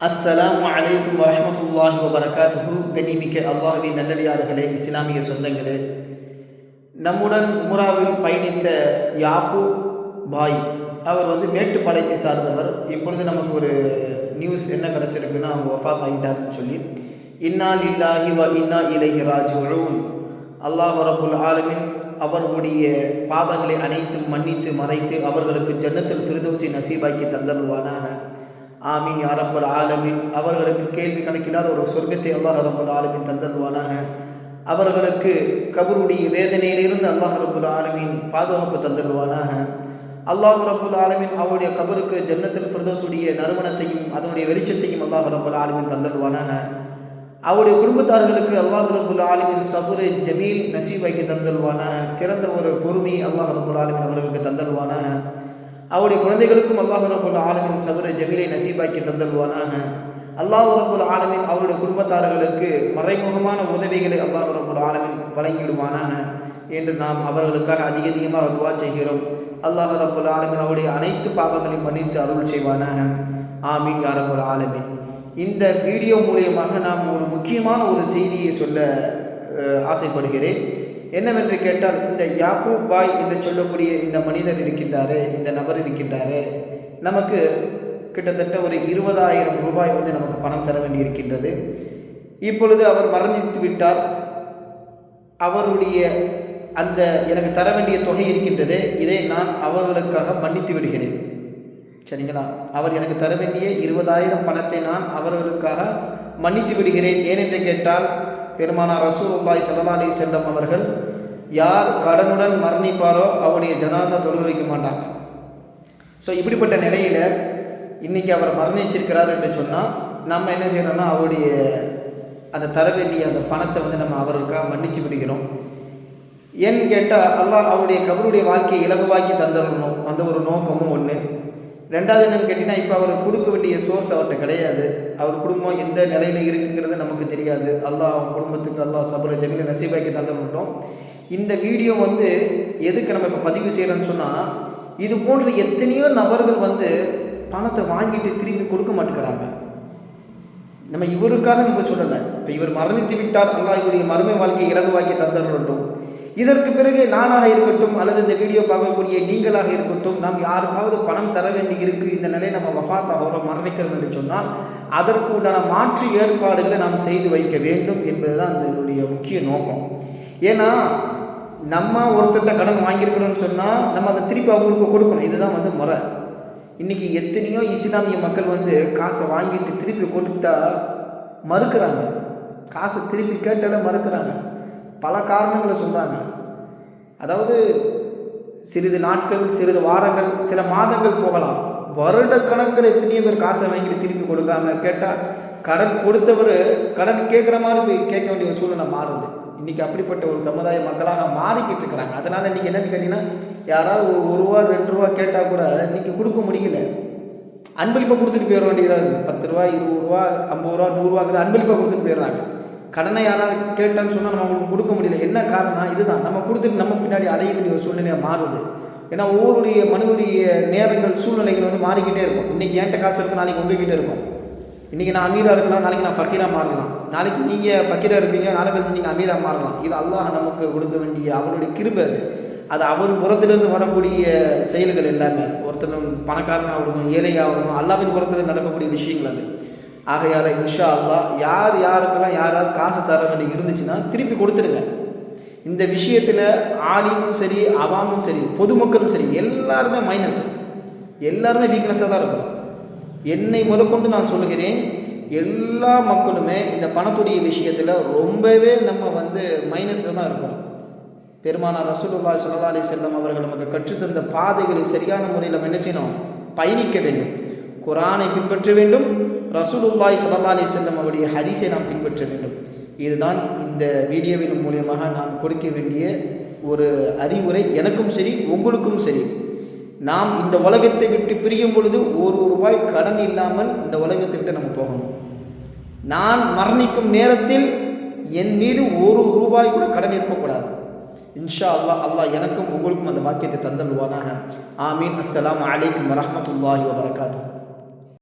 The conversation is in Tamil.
அஸ்ஸலாம் அலைக்கும் வரமத்துல்லாஹி வபரகாத்துஹு கண்ணிமிக்க அல்லாஹுவின் நல்லடியார்களே இஸ்லாமிய சொந்தங்களே. நம்முடன் உமராவில் பயணித்த யாப்பு பாய் அவர் வந்து மேட்டுப்பாளையத்தை சார்ந்தவர். இப்பொழுது நமக்கு ஒரு நியூஸ் என்ன கிடச்சிருக்குன்னா அவங்க ஒஃபாத் ஆகிட்டாங்கன்னு சொல்லி இன்னா இல்லாஹி வ இன்னா இலகி ராஜுழும் அல்லாஹ் வரபுல் ஆலமின் அவர்களுடைய பாவங்களை அனைத்தும் மன்னித்து மறைத்து அவர்களுக்கு ஜன்னத்தில் ஃபிர்தௌசி நசீபாக்கி தந்தருவானாக ஆமீன் யாரப்பல் ஆலமின். அவர்களுக்கு கேள்வி கணக்கில்லாத ஒரு சொர்க்கத்தை அல்லாஹ் ரப்பல் ஆலமின் தந்தல்வானாக அவர்களுக்கு கபருடைய வேதனையிலிருந்து அல்லாஹ் ரப்புல் ஆலமின் பாதுகாப்பு தந்தல்வானாக அல்லாஹ் ரப்புல் ஆலமின் அவருடைய கபருக்கு ஜன்னத்தில் ஃபிரதோசுடைய நறுமணத்தையும் அதனுடைய வெளிச்சத்தையும் அல்லாஹ் ரப்புல் ஆலமின் தந்தல்வானாக அவருடைய குடும்பத்தார்களுக்கு அல்லாஹ் ரபுல் ஆலமின் சபுரு ஜமீல் நசீபாக்கி தந்தல்வானாக சிறந்த ஒரு பொறுமை அல்லாஹ் ரபுல் ஆலமின் அவர்களுக்கு தந்தல்வானாக அவருடைய குழந்தைகளுக்கும் அல்லாஹ் ரபுல் ஆலமின் சபுர ஜமீலை நசீபாக்கி தந்தல்வானாக அல்லாஹ் ரபுல் ஆலமின் அவருடைய குடும்பத்தார்களுக்கு மறைமுகமான உதவிகளை அல்லாஹ் ரபுல் ஆலமின் வழங்கிவிடுவானாக என்று நாம் அவர்களுக்காக அதிக அதிகமாக துவா செய்கிறோம். அல்லாஹ் ரபுல் ஆலமின் அவருடைய அனைத்து பாவங்களையும் மன்னித்து அருள் செய்வானாக. ஆமீன் யா ரபுல் ஆலமின். இந்த வீடியோ மூலியமாக நாம் ஒரு முக்கியமான ஒரு செய்தியை சொல்ல ஆசைப்படுகிறேன். என்னவென்று கேட்டால் இந்த யாக்கூப் பாய் என்று சொல்லக்கூடிய இந்த மனிதர் இருக்கின்றாரே இந்த நபர் இருக்கின்றாரே நமக்கு கிட்டத்தட்ட ஒரு இருபதாயிரம் ரூபாய் வந்து நமக்கு பணம் தர வேண்டி இருக்கின்றது இப்பொழுது அவர் மரணித்து விட்டார். அவருடைய அந்த எனக்கு தர வேண்டிய தொகை இருக்கின்றது. இதை நான் அவர்களுக்காக மன்னித்து விடுகிறேன். சரிங்களா? அவர் எனக்கு தர வேண்டிய இருபதாயிரம் பணத்தை நான் அவர்களுக்காக மன்னித்து விடுகிறேன். ஏனென்று கேட்டால் பெருமானார் ரசூலுல்லாய் சல்லா அலி செல்லம் அவர்கள் யார் கடனுடன் மரணிப்பாரோ அவருடைய ஜனாசா தொழுக வைக்க மாட்டாங்க. ஸோ இப்படிப்பட்ட நிலையில் இன்றைக்கி அவர் மரணிச்சிருக்கிறார் என்று சொன்னால் நம்ம என்ன செய்கிறோம்னா அவருடைய அந்த தர வேண்டிய அந்த பணத்தை வந்து நம்ம அவருக்காக மன்னிச்சு விடுகிறோம். ஏன்னு கேட்டால் அல்லாஹ் அவருடைய கபருடைய வாழ்க்கையை இலகுவாக்கி தந்துடணும் அந்த ஒரு நோக்கமும் ஒன்று ரெண்டாவது என்னன்னு கேட்டிங்கன்னா இப்போ அவர் கொடுக்க வேண்டிய சோர்ஸ் அவர்கிட்ட கிடையாது. அவர் குடும்பம் எந்த நிலையில் இருக்குங்கிறது நமக்கு தெரியாது. அல்லாஹ் அவங்க குடும்பத்துக்கு அல்லாஹ் சபர ஜமீன நசீபாக்கி தந்துடணும் இந்த வீடியோ வந்து எதுக்கு நம்ம இப்போ பதிவு செய்கிறோன்னு சொன்னால் இது போன்ற எத்தனையோ நபர்கள் வந்து பணத்தை வாங்கிட்டு திரும்பி கொடுக்க மாட்டேங்கிறாங்க. நம்ம இவருக்காக நம்ம சொல்லலை. இப்போ இவர் மரணித்து விட்டால் அல்லாஹ் இவருடைய மறுமை வாழ்க்கையை இலகுவாக்கி தந்துடட்டும் இதற்கு பிறகு நானாக இருக்கட்டும் அல்லது இந்த வீடியோ பார்க்கக்கூடிய நீங்களாக இருக்கட்டும் நாம் யாருக்காவது பணம் தர வேண்டி இருக்குது இந்த நிலையை நம்ம வஃத் ஆகிறோம் மரணிக்கிறோம் என்று சொன்னால் அதற்கு உண்டான மாற்று ஏற்பாடுகளை நாம் செய்து வைக்க வேண்டும் என்பது தான் அந்த இதனுடைய முக்கிய நோக்கம். ஏன்னா நம்ம ஒருத்தர்கிட்ட கடன் வாங்கியிருக்கிறோம்னு சொன்னால் நம்ம அதை திருப்பி அவங்களுக்கு கொடுக்கணும். இதுதான் வந்து முறை. இன்றைக்கி எத்தனையோ இஸ்லாமிய மக்கள் வந்து காசை வாங்கிட்டு திருப்பி கொடுத்தா மறுக்கிறாங்க. காசை திருப்பி கேட்டாலே மறுக்கிறாங்க. பல காரணங்களை சொல்கிறாங்க அதாவது சிறிது நாட்கள் சிறிது வாரங்கள் சில மாதங்கள் போகலாம். வருட கணக்கில் எத்தனையோ பேர் காசை வாங்கிட்டு திருப்பி கொடுக்காம கேட்டால் கடன் கொடுத்தவர் கடன் கேட்குற மாதிரி போய் கேட்க வேண்டிய ஒரு சூழ்நிலை மாறுது. இன்றைக்கி அப்படிப்பட்ட ஒரு சமுதாய மக்களாக மாறிக்கிட்டு இருக்கிறாங்க. அதனால் இன்றைக்கி என்னென்னு கேட்டிங்கன்னா யாராவது ஒரு ஒரு ரூபா ரெண்டு ரூபா கேட்டால் கூட இன்றைக்கி கொடுக்க முடியல. அன்பளிப்பை கொடுத்துட்டு போயிட வேண்டியதாக இருக்குது பத்து ரூபா இருபது ரூபா ஐம்பது ரூபா நூறுரூவாங்கிறது அன்பளிப்பை கொடுத்துட்டு போயிடுறாங்க. கடனை யாராவது கேட்டேன்னு சொன்னால் நம்ம அவங்களுக்கு கொடுக்க முடியல. என்ன காரணம் இதுதான். நம்ம கொடுத்துட்டு நம்ம பின்னாடி அடைய வேண்டிய ஒரு சூழ்நிலையாக மாறுது. ஏன்னா ஒவ்வொருடைய மனிதனுடைய நேரங்கள் சூழ்நிலைகள் வந்து மாறிக்கிட்டே இருக்கும். இன்றைக்கி என்கிட்ட காசு இருக்கும் நாளைக்கு உங்ககிட்ட இருக்கும். இன்றைக்கி நான் அமீராக இருக்கலாம் நாளைக்கு நான் ஃபக்கீராக மாறலாம். நாளைக்கு நீங்கள் ஃபக்கீராக இருப்பீங்க நாளை கழிச்சு நீங்கள் அமீராக மாறலாம். இது அல்லாஹ் நமக்கு கொடுக்க வேண்டிய அவனுடைய கிருபை அது. அது அவன் புறத்திலிருந்து வரக்கூடிய செயல்கள் எல்லாமே. ஒருத்தனும் பணக்காரனாக இருக்கணும் ஏழையாக இருக்கணும் அல்லாவின் புறத்தில் நடக்கக்கூடிய விஷயங்கள் அது. ஆகையால் இன்ஷா அல்லா யார் யாருக்கெல்லாம் யாராவது காசு தர வேண்டி இருந்துச்சுன்னா திருப்பி கொடுத்துருங்க. இந்த விஷயத்தில் ஆலிமும் சரி அவாமும் சரி பொதுமக்களும் சரி எல்லாருமே மைனஸ் எல்லாருமே வீக்னஸாக தான் இருக்கும் என்னை முதற்கொண்டு நான் சொல்லுகிறேன் எல்லா மக்களுமே இந்த பணத்துடைய விஷயத்தில் ரொம்பவே நம்ம வந்து மைனஸில் தான் இருக்கணும். பெருமானார் ரசூலுல்லா சுல்லா அலி செல்லம் அவர்கள் நமக்கு கற்றுத்தந்த பாதைகளை சரியான முறையில் நம்ம என்ன செய்யணும்? பயணிக்க வேண்டும். குரானை பின்பற்ற வேண்டும். ரசூலுல்லாய் சல்லா அலி செல்லம் அவருடைய ஹதீஸை நாம் பின்பற்ற வேண்டும். இதுதான் இந்த வீடியோவின் மூலியமாக நான் கொடுக்க வேண்டிய ஒரு அறிவுரை. எனக்கும் சரி உங்களுக்கும் சரி. நாம் இந்த உலகத்தை விட்டு பிரியும் பொழுது ஒரு ரூபாய் கடன் இல்லாமல் இந்த உலகத்தை விட்டு நம்ம போகணும். நான் மரணிக்கும் நேரத்தில் என் மீது ஒரு ரூபாய் கூட கடன் இருக்கக்கூடாது. இன்ஷா அல்லா அல்லாஹ் எனக்கும் உங்களுக்கும் அந்த பாக்கியத்தை தந்தல்வானாக ஆமீன். அஸ்ஸலாம் அலைக்கும் வரமத்துல்லாஹி வபரகாத்து